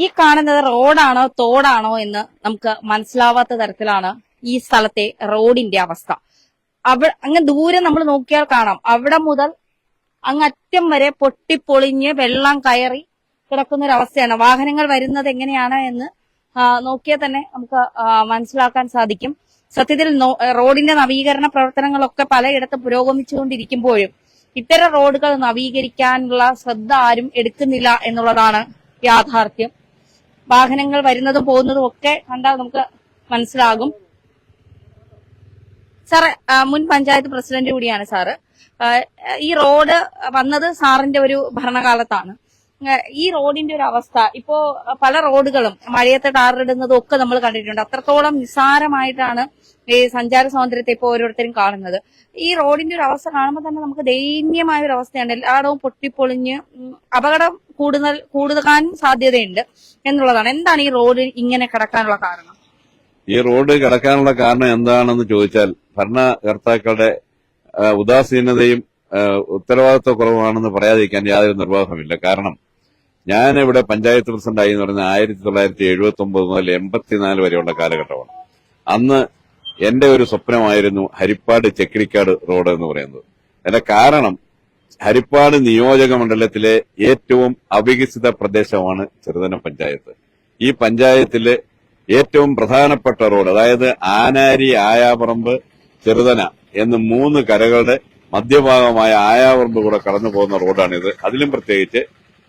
ഈ കാണുന്നത് റോഡാണോ തോടാണോ എന്ന് നമുക്ക് മനസ്സിലാവാത്ത തരത്തിലാണ് ഈ സ്ഥലത്തെ റോഡിന്റെ അവസ്ഥ. അവ അങ്ങ് ദൂരെ നമ്മൾ നോക്കിയാൽ കാണാം. അവിടെ മുതൽ അങ്ങ് അറ്റം വരെ പൊട്ടിപ്പൊളിഞ്ഞ് വെള്ളം കയറി കിടക്കുന്ന ഒരു അവസ്ഥയാണ് വാഹനങ്ങൾ വരുന്നത് എങ്ങനെയാണ് എന്ന് നോക്കിയാൽ തന്നെ നമുക്ക് മനസ്സിലാക്കാൻ സാധിക്കും. സത്യത്തിൽ റോഡിന്റെ നവീകരണ പ്രവർത്തനങ്ങളൊക്കെ പലയിടത്തും പുരോഗമിച്ചുകൊണ്ടിരിക്കുമ്പോഴും ഇത്തരം റോഡുകൾ നവീകരിക്കാനുള്ള ശ്രദ്ധ ആരും എടുക്കുന്നില്ല എന്നുള്ളതാണ് യാഥാർത്ഥ്യം. വാഹനങ്ങൾ വരുന്നതും പോകുന്നതും ഒക്കെ കണ്ടാൽ നമുക്ക് മനസ്സിലാകും. സാറ് മുൻ പഞ്ചായത്ത് പ്രസിഡന്റ് കൂടിയാണ് സാറ്. ഈ റോഡ് വന്നത് സാറിന്റെ ഒരു ഭരണകാലത്താണ്. ഈ റോഡിന്റെ ഒരു അവസ്ഥ. ഇപ്പോ പല റോഡുകളും മഴയത്തെ ടാറിടുന്നതും ഒക്കെ നമ്മൾ കണ്ടിട്ടുണ്ട്. അത്രത്തോളം നിസ്സാരമായിട്ടാണ് ഈ സഞ്ചാര സ്വാതന്ത്ര്യത്തെ ഇപ്പോൾ ഓരോരുത്തരും കാണുന്നത്. ഈ റോഡിന്റെ ഒരു അവസ്ഥ കാണുമ്പോൾ തന്നെ നമുക്ക് ദയനീയമായ ഒരു അവസ്ഥയാണ്. എല്ലായിടവും പൊട്ടിപ്പൊളിഞ്ഞ് അപകടം കൂടുതൽ കൂടുതാൻ സാധ്യതയുണ്ട് എന്നുള്ളതാണ്. എന്താണ് ഈ റോഡ് ഇങ്ങനെ കിടക്കാനുള്ള കാരണം? ഈ റോഡ് കിടക്കാനുള്ള കാരണം എന്താണെന്ന് ചോദിച്ചാൽ ഭരണകർത്താക്കളുടെ ഉദാസീനതയും ഉത്തരവാദിത്വ കുറവാണെന്ന് പറയാതിരിക്കാൻ യാതൊരു നിർവാഹമില്ല കാരണം ഞാൻ ഇവിടെ പഞ്ചായത്ത് പ്രസിഡന്റായി എന്ന് പറഞ്ഞ ആയിരത്തി തൊള്ളായിരത്തി എഴുപത്തി ഒമ്പത് മുതൽ എൺപത്തിനാല് വരെയുള്ള കാലഘട്ടമാണ്. അന്ന് എന്റെ ഒരു സ്വപ്നമായിരുന്നു ഹരിപ്പാട് ചെക്കിടിക്കാട് റോഡ് എന്ന് പറയുന്നത്. അതിന്റെ കാരണം ഹരിപ്പാട് നിയോജക മണ്ഡലത്തിലെ ഏറ്റവും അവികസിത പ്രദേശമാണ് ചെറുതന പഞ്ചായത്ത്. ഈ പഞ്ചായത്തിലെ ഏറ്റവും പ്രധാനപ്പെട്ട റോഡ് അതായത് ആനാരി ആയാപറമ്പ് ചെറുതന എന്ന് മൂന്ന് കരകളുടെ മധ്യഭാഗമായ ആയാപറമ്പ് കൂടെ കടന്നു പോകുന്ന റോഡാണിത്. അതിലും പ്രത്യേകിച്ച്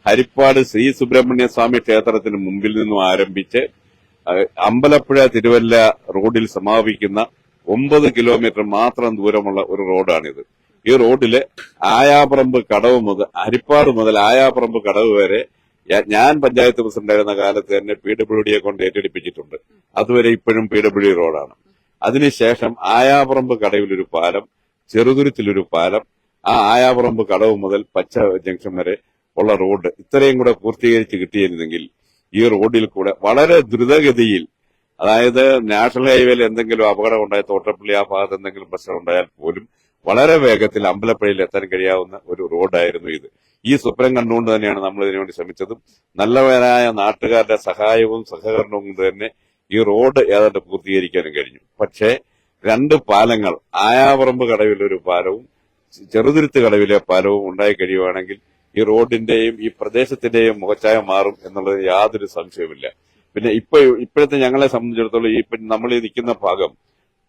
ഹരിപ്പാട് ശ്രീ സുബ്രഹ്മണ്യ സ്വാമി ക്ഷേത്രത്തിന് മുമ്പിൽ നിന്നും ആരംഭിച്ച് അമ്പലപ്പുഴ തിരുവല്ല റോഡിൽ സമാപിക്കുന്ന ഒമ്പത് കിലോമീറ്റർ മാത്രം ദൂരമുള്ള ഒരു റോഡാണിത്. ഈ റോഡിൽ ആയാപറമ്പ് കടവ് മുതൽ ഹരിപ്പാട് മുതൽ ആയാപറമ്പ് കടവ് വരെ ഞാൻ പഞ്ചായത്ത് പ്രസിഡന്റായിരുന്ന കാലത്ത് തന്നെ പി ഡബ്ല്യു ഡിയെ കൊണ്ട് ഏറ്റെടുപ്പിച്ചിട്ടുണ്ട്. അതുവരെ ഇപ്പോഴും പി ഡബ്ല്യു ഡി റോഡാണ്. അതിനുശേഷം ആയാപറമ്പ് കടവിലൊരു പാലം ചെറുതുരുത്തിലൊരു പാലം. ആ ആയാപറമ്പ് കടവ് മുതൽ പച്ച ജംഗ്ഷൻ വരെ ഉള്ള റോഡ് ഇത്രയും കൂടെ പൂർത്തീകരിച്ച് കിട്ടിയിരുന്നെങ്കിൽ ഈ റോഡിൽ കൂടെ വളരെ ദ്രുതഗതിയിൽ അതായത് നാഷണൽ ഹൈവേയിൽ എന്തെങ്കിലും അപകടം ഉണ്ടായ തോട്ടപ്പള്ളി ആ ഭാഗത്ത് എന്തെങ്കിലും പ്രശ്നം ഉണ്ടായാൽ പോലും വളരെ വേഗത്തിൽ അമ്പലപ്പുഴയിൽ എത്താൻ കഴിയാവുന്ന ഒരു റോഡായിരുന്നു ഇത്. ഈ സ്വപ്നം കണ്ടുകൊണ്ട് തന്നെയാണ് നമ്മൾ ഇതിനുവേണ്ടി ശ്രമിച്ചതും. നല്ലവരായ നാട്ടുകാരുടെ സഹായവും സഹകരണവും കൊണ്ട് തന്നെ ഈ റോഡ് ഏതാണ്ട് പൂർത്തീകരിക്കാനും കഴിഞ്ഞു. പക്ഷേ രണ്ട് പാലങ്ങൾ ആയാവറമ്പ് കടവിലെ ഒരു പാലവും ചെറുതിരുത്ത് കടവിലെ പാലവും ഉണ്ടായി കഴിയുവാണെങ്കിൽ ഈ റോഡിന്റെയും ഈ പ്രദേശത്തിന്റെയും മുഖച്ഛായ മാറും എന്നുള്ളത് യാതൊരു സംശയവുമില്ല. പിന്നെ ഇപ്പൊ ഇപ്പോഴത്തെ ഞങ്ങളെ സംബന്ധിച്ചിടത്തോളം ഈ നമ്മൾ ഈ നിൽക്കുന്ന ഭാഗം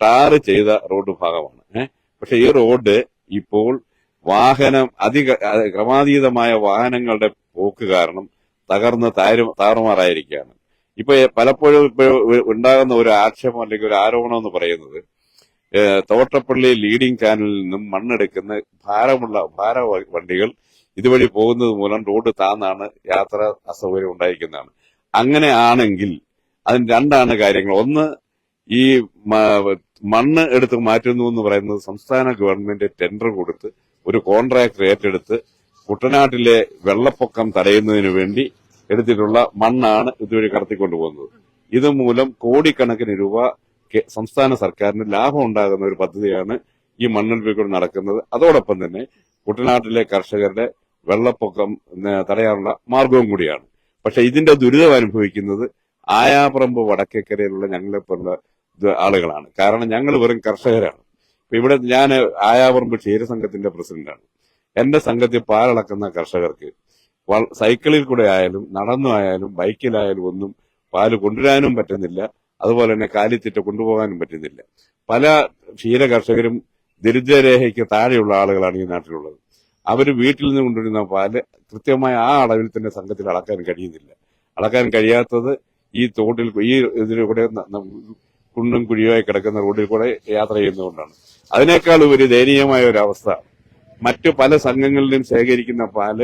ടാർ ചെയ്ത റോഡ് ഭാഗമാണ്. പക്ഷെ ഈ റോഡ് ഇപ്പോൾ വാഹനം അധിക ക്രമാതീതമായ വാഹനങ്ങളുടെ പോക്ക് കാരണം തകർന്ന് താരു താറുമാറായിരിക്കുകയാണ്. ഇപ്പൊ പലപ്പോഴും ഇപ്പൊ ഉണ്ടാകുന്ന ഒരു ആക്ഷേപം അല്ലെങ്കിൽ ഒരു ആരോപണം എന്ന് പറയുന്നത് തോട്ടപ്പള്ളി ലീഡിംഗ് ചാനലിൽ നിന്നും മണ്ണെടുക്കുന്ന ഭാരമുള്ള ഭാര വണ്ടികൾ ഇതുവഴി പോകുന്നത് മൂലം റോഡ് താന്നാണ് യാത്ര അസൗകര്യം ഉണ്ടായിരിക്കുന്നതാണ്. അങ്ങനെ ആണെങ്കിൽ അതിന് രണ്ടാണ് കാര്യങ്ങൾ. ഒന്ന് ഈ മണ്ണ് എടുത്ത് മാറ്റുന്നു എന്ന് പറയുന്നത് സംസ്ഥാന ഗവൺമെന്റ് ടെൻഡർ കൊടുത്ത് ഒരു കോൺട്രാക്ടർ ഏറ്റെടുത്ത് കുട്ടനാട്ടിലെ വെള്ളപ്പൊക്കം തടയുന്നതിന് വേണ്ടി എടുത്തിട്ടുള്ള മണ്ണാണ് ഇതുവഴി കടത്തിക്കൊണ്ടുപോകുന്നത്. ഇതുമൂലം കോടിക്കണക്കിന് രൂപ സംസ്ഥാന സർക്കാരിന് ലാഭം ഉണ്ടാകുന്ന ഒരു പദ്ധതിയാണ് ഈ മണ്ണെടുപ്പിക്കൂടെ നടക്കുന്നത്. അതോടൊപ്പം തന്നെ കുട്ടനാട്ടിലെ കർഷകരുടെ വെള്ളപ്പൊക്കം തടയാനുള്ള മാർഗവും കൂടിയാണ്. പക്ഷെ ഇതിന്റെ ദുരിതം അനുഭവിക്കുന്നത് ആയാപ്രമ്പ് വടക്കേക്കരയിലുള്ള ഞങ്ങളെപ്പോലുള്ള പോലുള്ള ആളുകളാണ്. കാരണം ഞങ്ങൾ വെറും കർഷകരാണ്. ഇപ്പൊ ഇവിടെ ഞാൻ ആയാപറമ്പ് ക്ഷീരസംഘത്തിന്റെ പ്രസിഡന്റാണ്. എന്റെ സംഘത്തിൽ പാലളക്കുന്ന കർഷകർക്ക് സൈക്കിളിൽ കൂടെ ആയാലും നടന്നു ആയാലും ബൈക്കിലായാലും ഒന്നും പാൽ കൊണ്ടുവരാനും പറ്റുന്നില്ല. അതുപോലെ തന്നെ കാലിത്തിറ്റ കൊണ്ടുപോകാനും പറ്റുന്നില്ല. പല ക്ഷീര കർഷകരും ദരിദ്രരേഖയ്ക്ക് താഴെയുള്ള ആളുകളാണ് ഈ നാട്ടിലുള്ളത്. അവർ വീട്ടിൽ നിന്ന് കൊണ്ടുവരുന്ന പാൽ കൃത്യമായ ആ അളവിൽ തന്നെ സംഘത്തിൽ അളക്കാൻ കഴിയുന്നില്ല. അളക്കാൻ കഴിയാത്തത് ഈ തോട്ടിൽ ഈ ഇതിലൂടെ കുണ്ടും കുഴിയുമായി കിടക്കുന്ന റോഡിൽ കൂടെ യാത്ര ചെയ്യുന്നതുകൊണ്ടാണ്. അതിനേക്കാൾ ഒരു ദയനീയമായ ഒരു അവസ്ഥ. മറ്റു പല സംഘങ്ങളിലും ശേഖരിക്കുന്ന പാൽ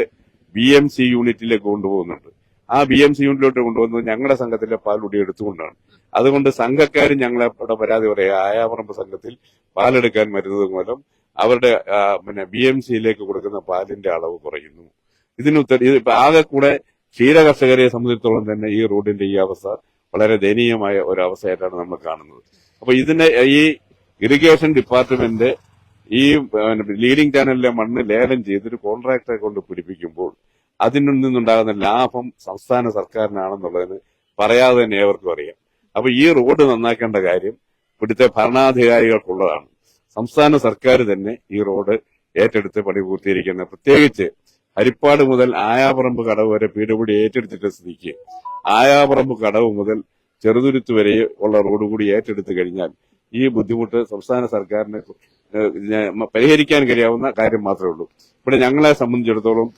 ബി എം സി യൂണിറ്റിലേക്ക് കൊണ്ടുപോകുന്നുണ്ട്. ആ ബി എം സി യൂണിറ്റിലോട്ട് കൊണ്ടുവന്നത് ഞങ്ങളുടെ സംഘത്തിലെ പാലുടി എടുത്തുകൊണ്ടാണ്. അതുകൊണ്ട് സംഘക്കാരും ഞങ്ങളെ ഇവിടെ പരാതി പറയാ ആയാപറമ്പ് സംഘത്തിൽ പാലെടുക്കാൻ വരുന്നത് മൂലം അവരുടെ പിന്നെ ബി എം സിയിലേക്ക് കൊടുക്കുന്ന പാലിന്റെ അളവ് കുറയുന്നു. ഇതിന് ഉത്തര ആകെ കൂടെ ക്ഷീര കർഷകരെ സംബന്ധിച്ചിടത്തോളം തന്നെ ഈ റോഡിന്റെ ഈ അവസ്ഥ വളരെ ദയനീയമായ ഒരു അവസ്ഥയായിട്ടാണ് നമ്മൾ കാണുന്നത്. അപ്പൊ ഇതിന്റെ ഈ ഇറിഗേഷൻ ഡിപ്പാർട്ട്മെന്റ് ഈ ലീഡിംഗ് ചാനലിലെ മണ്ണ് ലേലം ചെയ്തൊരു കോൺട്രാക്ടറെ കൊണ്ട് പിടിപ്പിക്കുമ്പോൾ അതിൽ നിന്നുണ്ടാകുന്ന ലാഭം സംസ്ഥാന സർക്കാരിനാണെന്നുള്ളതിന് പറയാതെ തന്നെ ഏവർക്കും അറിയാം. അപ്പൊ ഈ റോഡ് നന്നാക്കേണ്ട കാര്യം ഇവിടുത്തെ ഭരണാധികാരികൾക്കുള്ളതാണ്. സംസ്ഥാന സർക്കാർ തന്നെ ഈ റോഡ് ഏറ്റെടുത്ത് പണി പൂർത്തീകരിക്കുന്നത് പ്രത്യേകിച്ച് ഹരിപ്പാട് മുതൽ ആയാപറമ്പ് കടവ് വരെ പീഡുപടി ഏറ്റെടുത്തിട്ട് സ്ഥിതിക്ക്. ആയാപറമ്പ് കടവ് മുതൽ ചെറുതുരുത്ത് വരെ ഉള്ള റോഡ് കൂടി ഏറ്റെടുത്ത് കഴിഞ്ഞാൽ ഈ ബുദ്ധിമുട്ട് സംസ്ഥാന സർക്കാരിന് പരിഹരിക്കാൻ കഴിയാവുന്ന കാര്യം മാത്രമേ ഉള്ളൂ. ഇവിടെ ഞങ്ങളെ സംബന്ധിച്ചിടത്തോളം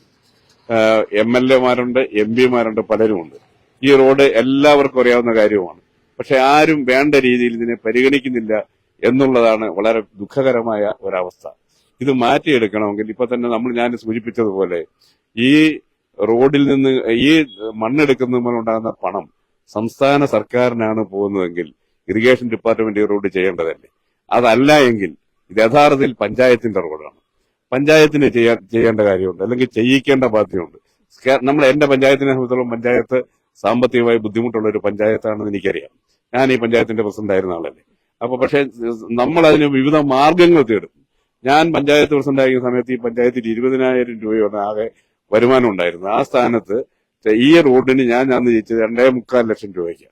എം എൽ എമാരുണ്ട് എം പിമാരുണ്ട് പലരുമുണ്ട്. ഈ റോഡ് എല്ലാവർക്കും അറിയാവുന്ന കാര്യമാണ് പക്ഷെ ആരും വേണ്ട രീതിയിൽ ഇതിനെ പരിഗണിക്കുന്നില്ല എന്നുള്ളതാണ് വളരെ ദുഃഖകരമായ ഒരവസ്ഥ. ഇത് മാറ്റിയെടുക്കണമെങ്കിൽ ഇപ്പൊ തന്നെ നമ്മൾ ഞാൻ സൂചിപ്പിച്ചതുപോലെ ഈ റോഡിൽ നിന്ന് ഈ മണ്ണെടുക്കുന്നതുണ്ടാകുന്ന പണം സംസ്ഥാന സർക്കാരിനാണ് പോകുന്നതെങ്കിൽ ഇറിഗേഷൻ ഡിപ്പാർട്ട്മെന്റ് ഈ റോഡ് ചെയ്യേണ്ടതല്ലേ? അതല്ല എങ്കിൽ ഇത് യഥാർത്ഥത്തിൽ പഞ്ചായത്തിന്റെ റോഡാണ്. പഞ്ചായത്തിന് ചെയ്യാൻ ചെയ്യേണ്ട കാര്യമുണ്ട്. അല്ലെങ്കിൽ ചെയ്യിക്കേണ്ട ബാധ്യതയുണ്ട്. നമ്മൾ എന്റെ പഞ്ചായത്തിനെ സംബന്ധിച്ചോളം പഞ്ചായത്ത് സാമ്പത്തികമായി ബുദ്ധിമുട്ടുള്ള ഒരു പഞ്ചായത്താണെന്ന് എനിക്കറിയാം. ഞാൻ ഈ പഞ്ചായത്തിന്റെ പ്രസിഡന്റ് ആയിരുന്ന ആളല്ലേ. അപ്പൊ പക്ഷെ നമ്മൾ അതിന് വിവിധ മാർഗങ്ങൾ തേടും. ഞാൻ പഞ്ചായത്ത് പ്രസിഡന്റ് ആയിരുന്ന സമയത്ത് ഈ പഞ്ചായത്തിൽ ഇരുപതിനായിരം രൂപയാണ് ആകെ വരുമാനം ഉണ്ടായിരുന്നു ആ സ്ഥാനത്ത് ഈ റോഡിന് ഞാൻ അന്ന് ജയിച്ചത് രണ്ടേ മുക്കാൽ ലക്ഷം രൂപയ്ക്ക്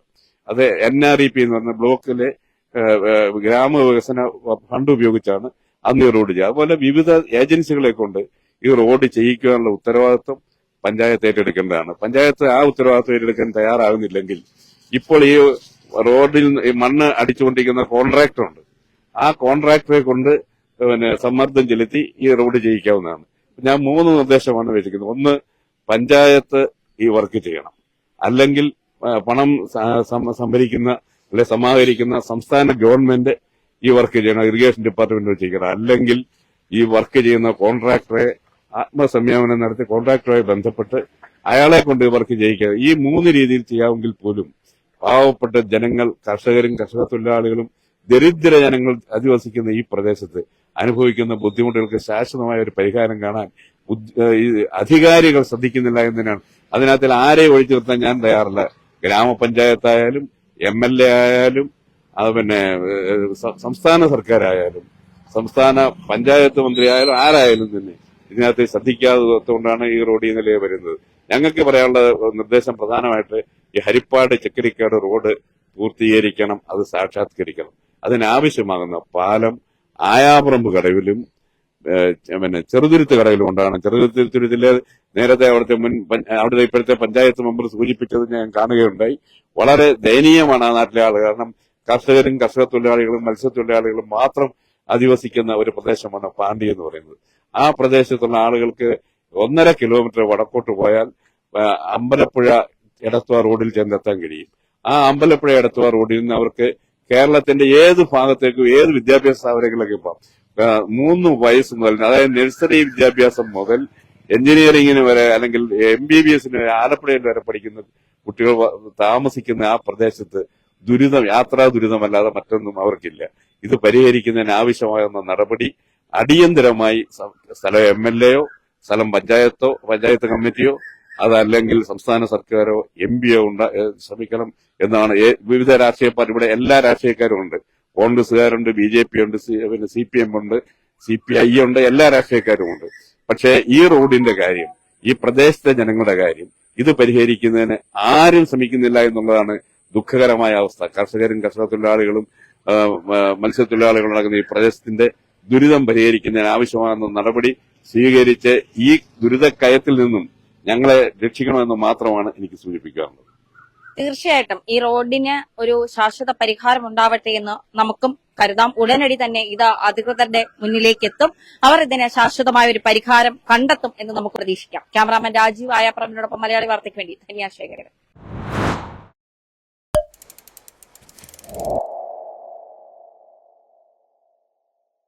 അത് എൻ ആർ ഇ പി എന്ന് പറഞ്ഞ ബ്ലോക്കിലെ ഗ്രാമവികസന ഫണ്ട് ഉപയോഗിച്ചാണ് അന്ന് ഈ റോഡ് ചെയ്യുക അതുപോലെ വിവിധ ഏജൻസികളെ കൊണ്ട് ഈ റോഡ് ചെയ്യിക്കാനുള്ള ഉത്തരവാദിത്വം പഞ്ചായത്ത് ഏറ്റെടുക്കേണ്ടതാണ്. പഞ്ചായത്ത് ആ ഉത്തരവാദിത്വം ഏറ്റെടുക്കാൻ തയ്യാറാകുന്നില്ലെങ്കിൽ ഇപ്പോൾ ഈ റോഡിൽ മണ്ണ് അടിച്ചുകൊണ്ടിരിക്കുന്ന കോൺട്രാക്ടർ ഉണ്ട് ആ കോൺട്രാക്ടറെ കൊണ്ട് പിന്നെ സമ്മർദ്ദം ചെലുത്തി ഈ റോഡ് ചെയ്യിക്കാവുന്നതാണ്. ഞാൻ മൂന്ന് നിർദ്ദേശമാണ് വെച്ചിരിക്കുന്നത്. ഒന്ന് പഞ്ചായത്ത് ഈ വർക്ക് ചെയ്യണം. അല്ലെങ്കിൽ പണം സംഭരിക്കുന്ന അല്ലെ സമാഹരിക്കുന്ന സംസ്ഥാന ഗവൺമെന്റ് ഈ വർക്ക് ചെയ്യണം ഇറിഗേഷൻ ഡിപ്പാർട്ട്മെന്റ് ചെയ്യണം അല്ലെങ്കിൽ ഈ വർക്ക് ചെയ്യുന്ന കോൺട്രാക്ടറെ ആത്മസംയമനം നടത്തി കോൺട്രാക്ടറുമായി ബന്ധപ്പെട്ട് അയാളെ കൊണ്ട് വർക്ക് ചെയ്യിക്കുക. ഈ മൂന്ന് രീതിയിൽ ചെയ്യാമെങ്കിൽ പോലും പാവപ്പെട്ട ജനങ്ങൾ കർഷകരും കർഷക തൊഴിലാളികളും ദരിദ്ര ജനങ്ങൾ അധിവസിക്കുന്ന ഈ പ്രദേശത്ത് അനുഭവിക്കുന്ന ബുദ്ധിമുട്ടുകൾക്ക് ശാശ്വതമായ ഒരു പരിഹാരം കാണാൻ അധികാരികൾ ശ്രദ്ധിക്കുന്നില്ല എന്നതിനാണ്. അതിനകത്തിൽ ആരെയും ഒഴിച്ചു നിർത്താൻ ഞാൻ തയ്യാറില്ല. ഗ്രാമപഞ്ചായത്തായാലും എം എൽ എ ആയാലും അത് പിന്നെ സംസ്ഥാന സർക്കാരായാലും സംസ്ഥാന പഞ്ചായത്ത് മന്ത്രിയായാലും ആരായാലും തന്നെ ഇതിനകത്ത് ശ്രദ്ധിക്കാത്തതുകൊണ്ടാണ് ഈ റോഡ് ഈ നിലയിൽ വരുന്നത്. ഞങ്ങൾക്ക് പറയാനുള്ള നിർദ്ദേശം പ്രധാനമായിട്ട് ഈ ഹരിപ്പാട് ചെക്കരിക്കാട് റോഡ് പൂർത്തീകരിക്കണം അത് സാക്ഷാത്കരിക്കണം. അതിനാവശ്യമാകുന്ന പാലം ആയാപറമ്പ് കടവിലും പിന്നെ ചെറുതുരുത്ത് കടയിലും ഉണ്ടാകണം ചെറുതുരുത്തിലെ നേരത്തെ അവിടുത്തെ മുൻ അവിടുത്തെ ഇപ്പോഴത്തെ പഞ്ചായത്ത് മെമ്പർ സൂചിപ്പിച്ചത് ഞാൻ കാണുകയുണ്ടായി. വളരെ ദയനീയമാണ് ആ നാട്ടിലെ ആൾ കാരണം കർഷകരും കർഷക തൊഴിലാളികളും മത്സ്യത്തൊഴിലാളികളും മാത്രം അധിവസിക്കുന്ന ഒരു പ്രദേശമാണ് പാണ്ടി എന്ന് പറയുന്നത്. ആ പ്രദേശത്തുള്ള ആളുകൾക്ക് ഒന്നര കിലോമീറ്റർ വടക്കോട്ട് പോയാൽ അമ്പലപ്പുഴ എടത്വ റോഡിൽ ചെന്നെത്താൻ കഴിയും. ആ അമ്പലപ്പുഴ എടത്വ റോഡിൽ നിന്ന് അവർക്ക് കേരളത്തിന്റെ ഏത് ഭാഗത്തേക്കും ഏത് വിദ്യാഭ്യാസ സ്ഥാപനങ്ങളിലേക്ക് പോകാം. മൂന്ന് വയസ്സ് മുതൽ അതായത് നഴ്സറി വിദ്യാഭ്യാസം മുതൽ എഞ്ചിനീയറിംഗിന് വരെ അല്ലെങ്കിൽ എം ബി ബി എസിന് വരെ ആലപ്പുഴയിൽ വരെ പഠിക്കുന്ന കുട്ടികൾ താമസിക്കുന്ന ആ പ്രദേശത്ത് ദുരിതം യാത്രാ ദുരിതമല്ലാതെ മറ്റൊന്നും അവർക്കില്ല. ഇത് പരിഹരിക്കുന്നതിന് ആവശ്യമാകുന്ന നടപടി അടിയന്തരമായി സ്ഥലം എം എൽ എയോ സ്ഥലം പഞ്ചായത്തോ പഞ്ചായത്ത് കമ്മിറ്റിയോ അതല്ലെങ്കിൽ സംസ്ഥാന സർക്കാരോ എം പിയോ ഉണ്ട ശ്രമിക്കണം എന്നാണ്. വിവിധ രാഷ്ട്രീയ ഇവിടെ എല്ലാ രാഷ്ട്രീയക്കാരും ഉണ്ട്. കോൺഗ്രസുകാരുണ്ട് ബി ജെ പി ഉണ്ട് പിന്നെ സി പി എം ഉണ്ട് സി പി ഐ ഉണ്ട് എല്ലാ രാഷ്ട്രീയക്കാരും ഉണ്ട്. പക്ഷേ ഈ റോഡിന്റെ കാര്യം ഈ പ്രദേശത്തെ ജനങ്ങളുടെ കാര്യം ഇത് പരിഹരിക്കുന്നതിന് ആരും ശ്രമിക്കുന്നില്ല എന്നുള്ളതാണ് ദുഃഖകരമായ അവസ്ഥ. കർഷകരും കർഷക തൊഴിലാളികളും മത്സ്യത്തൊഴിലാളികളും നടക്കുന്ന ഈ പ്രദേശത്തിന്റെ ദുരിതം പരിഹരിക്കുന്നതിന് ആവശ്യമാകുന്ന നടപടി സ്വീകരിച്ച് ഈ ദുരിതക്കയത്തിൽ നിന്നും ഞങ്ങളെ രക്ഷിക്കണമെന്ന് മാത്രമാണ് എനിക്ക് സൂചിപ്പിക്കാറുള്ളത്. തീർച്ചയായിട്ടും ഈ റോഡിന് ഒരു ശാശ്വത പരിഹാരം ഉണ്ടാവട്ടെ എന്ന് നമുക്കും കരുതാം. ഉടനടി തന്നെ ഇത് അധികൃതരുടെ മുന്നിലേക്ക് എത്തും അവർ ഇതിന് ശാശ്വതമായ ഒരു പരിഹാരം കണ്ടെത്തും എന്ന് നമുക്ക് പ്രതീക്ഷിക്കാം. ക്യാമറാമാൻ രാജീവ് ആയാപ്രമിനോടൊപ്പം മലയാളി വാർത്തയ്ക്ക് വേണ്ടി ധന്യാശേഖരൻ Oh.